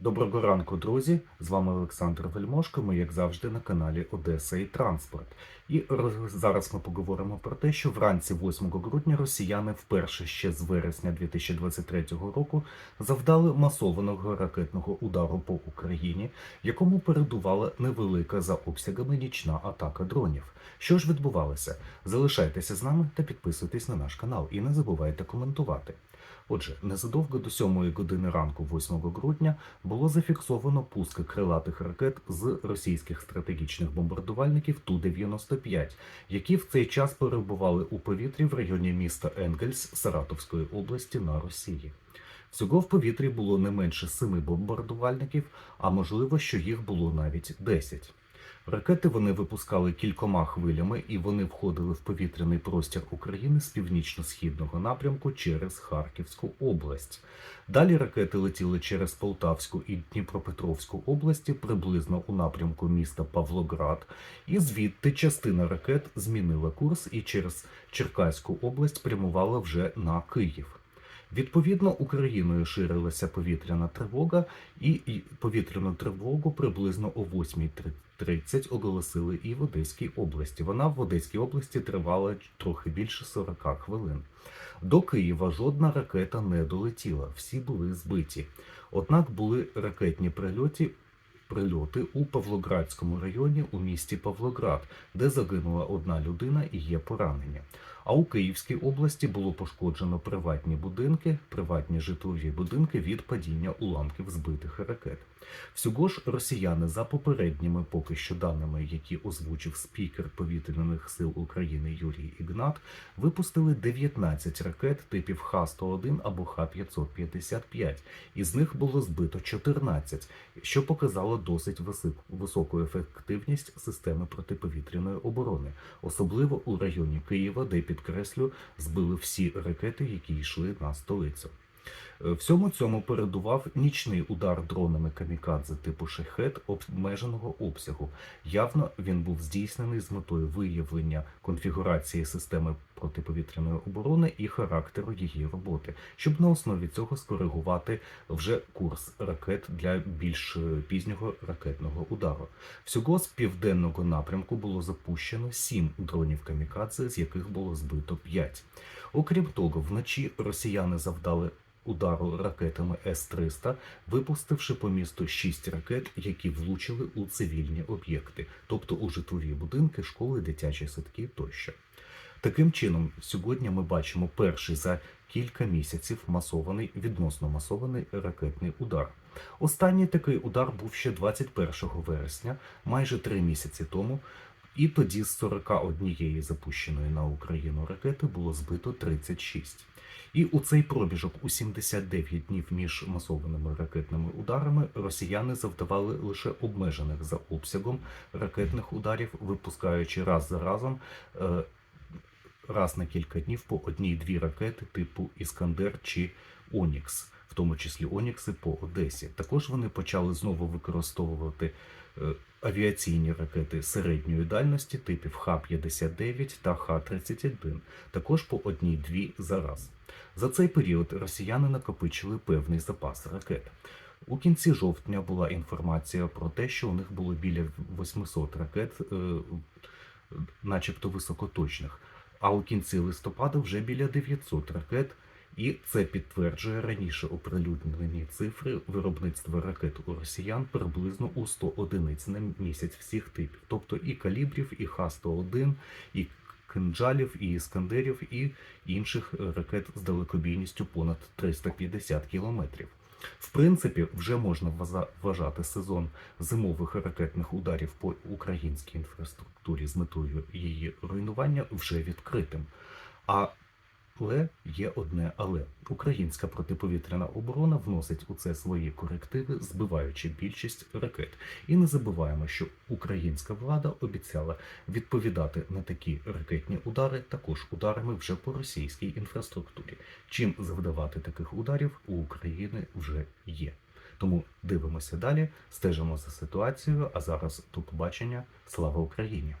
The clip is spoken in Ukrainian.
Доброго ранку, друзі! З вами Олександр Вельмошко. Ми, як завжди, на каналі Одеса і Транспорт. І зараз ми поговоримо про те, що вранці 8 грудня росіяни вперше ще з вересня 2023 року завдали масованого ракетного удару по Україні, якому передувала невелика за обсягами нічна атака дронів. Що ж відбувалося? Залишайтеся з нами та підписуйтесь на наш канал і не забувайте коментувати. Отже, незадовго до 7 години ранку 8 грудня було зафіксовано пуски крилатих ракет з російських стратегічних бомбардувальників Ту-95, які в цей час перебували у повітрі в районі міста Енгельс Саратовської області на Росії. Всього в повітрі було не менше семи бомбардувальників, а можливо, що їх було навіть 10. Ракети вони випускали кількома хвилями, і вони входили в повітряний простір України з північно-східного напрямку через Харківську область. Далі ракети летіли через Полтавську і Дніпропетровську області приблизно у напрямку міста Павлоград, і звідти частина ракет змінила курс і через Черкаську область прямувала вже на Київ. Відповідно, Україною ширилася повітряна тривога, і повітряну тривогу приблизно о 8.30 оголосили і в Одеській області. Вона в Одеській області тривала трохи більше 40 хвилин. До Києва жодна ракета не долетіла, всі були збиті. Однак були ракетні прильоти. Прильоти у Павлоградському районі у місті Павлоград, де загинула одна людина і є поранення. А у Київській області було пошкоджено приватні будинки, приватні житлові будинки від падіння уламків збитих ракет. Всього ж росіяни за попередніми поки що даними, які озвучив спікер повітряних сил України Юрій Ігнат, випустили 19 ракет типів Х-101 або Х-555. Із них було збито 14, що показало досить високу ефективність системи протиповітряної оборони, особливо у районі Києва, де підкреслю збили всі ракети, які йшли на столицю. Е, Всьому цьому передував нічний удар дронами камікадзе типу шахет обмеженого обсягу. Явно він був здійснений з метою виявлення конфігурації системи протиповітряної оборони і характеру її роботи, щоб на основі цього скоригувати вже курс ракет для більш е, пізнього ракетного удару. Всього з південного напрямку було запущено сім дронів камікадзе, з яких було збито п'ять. Окрім того, вночі росіяни завдали удару ракетами С-300, випустивши по місту шість ракет, які влучили у цивільні об'єкти, тобто у житлові будинки, школи, дитячі садки тощо. Таким чином, сьогодні ми бачимо перший за кілька місяців масований, відносно масований ракетний удар. Останній такий удар був ще 21 вересня, майже три місяці тому, і тоді з 41 запущеної на Україну ракети було збито 36. І у цей пробіжок у 79 днів між масованими ракетними ударами росіяни завдавали лише обмежених за обсягом ракетних ударів, випускаючи раз за разом е, раз на кілька днів по одній-дві ракети типу Іскандер чи Онікс, тому числі Онікси по Одесі. Також вони почали знову використовувати е, авіаційні ракети середньої дальності типів Х-59 та Х-31, також по одній-дві за раз. За цей період росіяни накопичили певний запас ракет. У кінці жовтня була інформація про те, що у них було біля 800 ракет, е, начебто високоточних, а у кінці листопада вже біля 900 ракет. І це підтверджує раніше оприлюднені цифри виробництва ракет у росіян приблизно у 100 одиниць на місяць всіх типів, тобто і калібрів, і Х-101, і кинджалів, і іскандерів, і інших ракет з далекобійністю понад 350 кілометрів. В принципі, вже можна вважати сезон зимових ракетних ударів по українській інфраструктурі з метою її руйнування вже відкритим. А але є одне але українська протиповітряна оборона вносить у це свої корективи, збиваючи більшість ракет. І не забуваємо, що українська влада обіцяла відповідати на такі ракетні удари також ударами вже по російській інфраструктурі. Чим завдавати таких ударів у України вже є. Тому дивимося далі, стежимо за ситуацією. А зараз до побачення. Слава Україні!